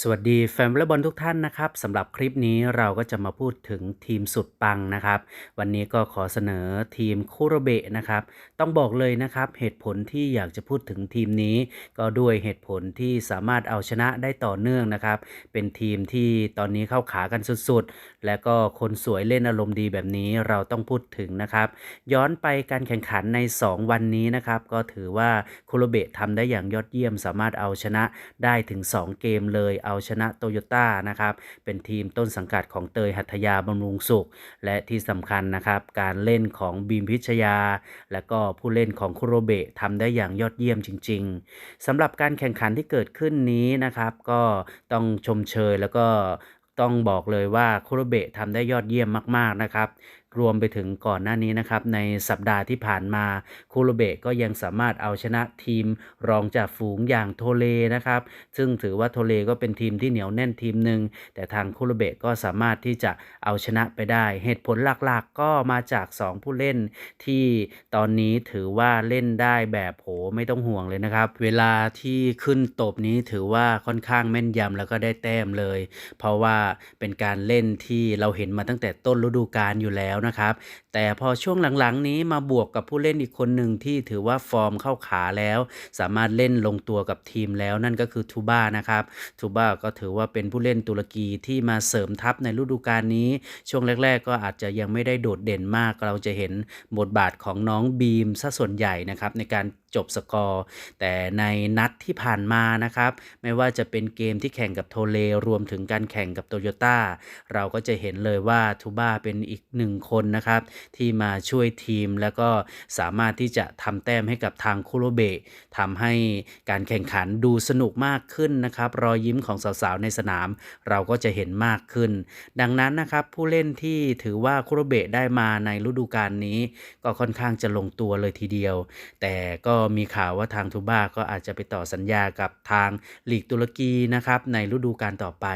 สวัสดีแฟนวอลเลย์บอลทุกท่านนะครับสำหรับคลิปนี้เราก็จะมาพูดถึงทีมสุดปังนะครับ วันนี้ก็ขอเสนอทีมคุโรเบะนะครับ ต้องบอกเลยนะครับ เหตุผลที่อยากจะพูดถึงทีมนี้ ก็ด้วยเหตุผลที่สามารถเอาชนะได้ต่อเนื่องนะครับ เป็นทีมที่ตอนนี้เข้าขากันสุดๆ และก็คนสวยเล่นอารมณ์ดีแบบนี้เราต้องพูดถึงนะครับ ย้อนไปการแข่งขันใน 2 วันนี้นะครับ ก็ถือว่าคุโรเบะทำได้อย่างยอดเยี่ยม สามารถเอาชนะได้ถึง 2 เกมเลยเอาชนะโตโยต้านะครับเป็นทีมต้นสังกัดของเตยหัตถยาบำรุงสุข และที่สำคัญนะครับการเล่นของบีมพิชยา และก็ผู้เล่นของคุโรเบะทำได้อย่างยอดเยี่ยมจริง ๆสำหรับการแข่งขันที่เกิดขึ้นนี้นะครับก็ต้องชมเชยแล้วก็ต้องบอกเลยว่าคุโรเบะทำได้ยอดเยี่ยมมาก ๆ นะครับ รวมไปถึงก่อนหน้านี้นะครับในสัปดาห์ที่ผ่านมาคูโรเบะก็ยังสามารถเอาชนะทีมรองจากฝูงอย่างโทเลนะครับ ซึ่งถือว่าโทเลก็เป็นทีมที่เหนียวแน่นทีมหนึ่งแต่ทางคูโรเบะก็สามารถที่จะเอาชนะไปได้ เหตุผลหลักๆ ก็มาจาก 2 ผู้เล่นที่ตอนนี้ถือว่าเล่นได้แบบโหไม่ต้องห่วงเลยนะครับ เวลาที่ขึ้นตบนี้ถือว่าค่อนข้างแม่นยำแล้วก็ได้แต้มเลย เพราะว่าเป็นการเล่นที่เราเห็นมาตั้งแต่ต้นฤดูกาลอยู่แล้วนะครับ แต่พอช่วงหลังๆ นี้มาบวกกับผู้เล่นอีกคนหนึ่งที่ถือว่าฟอร์มเข้าขาแล้ว สามารถเล่นลงตัวกับทีมแล้วนั่นก็คือทูบ้านะครับทูบ้าก็ถือว่าเป็นผู้เล่นตุรกีที่มาเสริมทัพในฤดูกาลนี้ ช่วงแรก ๆ ก็อาจจะยังไม่ได้โดดเด่นมาก เราจะเห็นบทบาทของน้องบีมซะส่วนใหญ่นะครับในการ จบสกอร์ แต่ในนัดที่ผ่านมานะครับ ไม่ว่าจะเป็นเกมที่แข่งกับโทเลรวมถึงการแข่งกับโตโยต้าเราก็จะเห็นเลยว่าทูบ้าเป็นอีกหนึ่งคนนะครับ ที่มาช่วยทีมแล้วก็สามารถที่จะทำแต้มให้กับทางคุโรเบะทำให้การแข่งขันดูสนุกมากขึ้นนะครับ รอยยิ้มของสาวๆในสนาม เราก็จะเห็นมากขึ้น ดังนั้นนะครับผู้เล่นที่ถือว่าคุโรเบะได้มาในฤดูกาลนี้ ก็ค่อนข้างจะลงตัวเลยทีเดียว แต่ก็มีข่าวว่าทางทูบ้าก็อาจจะไปต่อสัญญากับทางลีกตุรกีนะครับในฤดูกาลต่อไป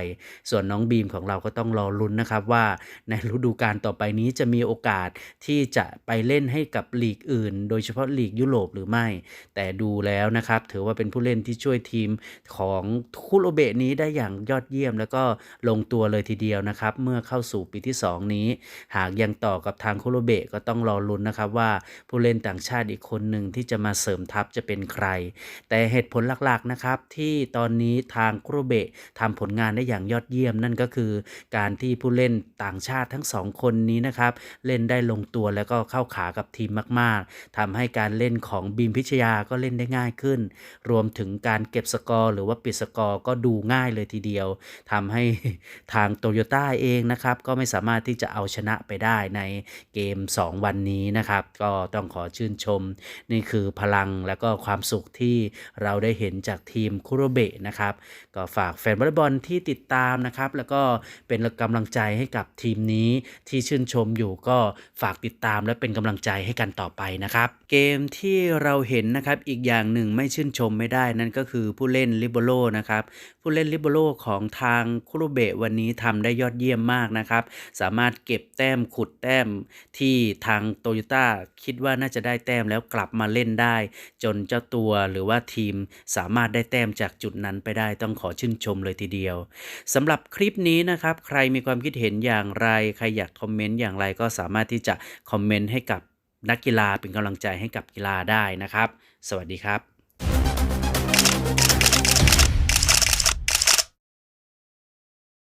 ส่วนน้องบีมของเราก็ต้องรอลุ้นนะครับว่าในฤดูกาลต่อไปนี้จะมีโอกาสที่จะไปเล่นให้กับลีกอื่น โดยเฉพาะลีกยุโรปหรือไม่ แต่ดูแล้วนะครับถือว่าเป็นผู้เล่นที่ช่วยทีมของคุโรเบะนี้ได้อย่างยอดเยี่ยม แล้วก็ลงตัวเลยทีเดียวนะครับ เมื่อเข้าสู่ปีที่ 2 นี้ หากยังต่อกับทางคุโรเบะก็ต้องรอลุ้นนะครับว่าผู้เล่นต่างชาติอีกคนหนึ่งที่จะมาเสริมทัพจะเป็นใคร แต่เหตุผลหลักๆนะครับที่ตอนนี้ทางคุโรเบะทำผลงานได้อย่างยอดเยี่ยมนั่นก็คือ การที่ผู้เล่นต่างชาติทั้งสองคนนี้นะครับเล่นได้ลงตัวแล้วก็เข้าขากับทีมมาก ๆทำให้การเล่นของบีมพิชยาก็เล่นได้ง่ายขึ้น รวมถึงการเก็บสกอร์หรือว่าปิดสกอร์ก็ดูง่ายเลยทีเดียวทำให้ทางโตโยต้าเองนะครับก็ไม่สามารถที่จะเอาชนะไปได้ในเกม 2 วันนี้นะครับ ก็ต้องขอชื่นชม นี่คือพลังง และก็ความสุขที่เราได้เห็นจากทีมคุโรเบะนะครับ ก็ฝากแฟนวอลเลย์บอลที่ติดตามนะครับ แล้วก็เป็นกำลังใจให้กับทีมนี้ที่ชื่นชมอยู่ก็ฝากติดตามและเป็นกำลังใจให้กันต่อไปนะครับ เกมที่เราเห็นนะครับอีกอย่างหนึ่งไม่ชื่นชมไม่ได้นั่นก็คือผู้เล่นลิเบโรนะครับผู้เล่นลิเบโรของทางคุโรเบะวันนี้ทำได้ยอดเยี่ยมมากนะครับ สามารถเก็บแต้มขุดแต้มที่ทางโตโยต้าคิดว่าน่าจะได้แต้มแล้วกลับมาเล่นได้จนเจ้าตัวหรือว่าทีมสามารถได้แต้มจากจุดนั้นไปได้ต้องขอชื่นชมเลยทีเดียวสำหรับคลิปนี้นะครับ ใครมีความคิดเห็นอย่างไร ใครอยากคอมเมนต์อย่างไรก็สามารถที่จะคอมเมนต์ให้กับนักกีฬาเป็นกำลังใจให้กับกีฬาได้นะครับ สวัสดีครับ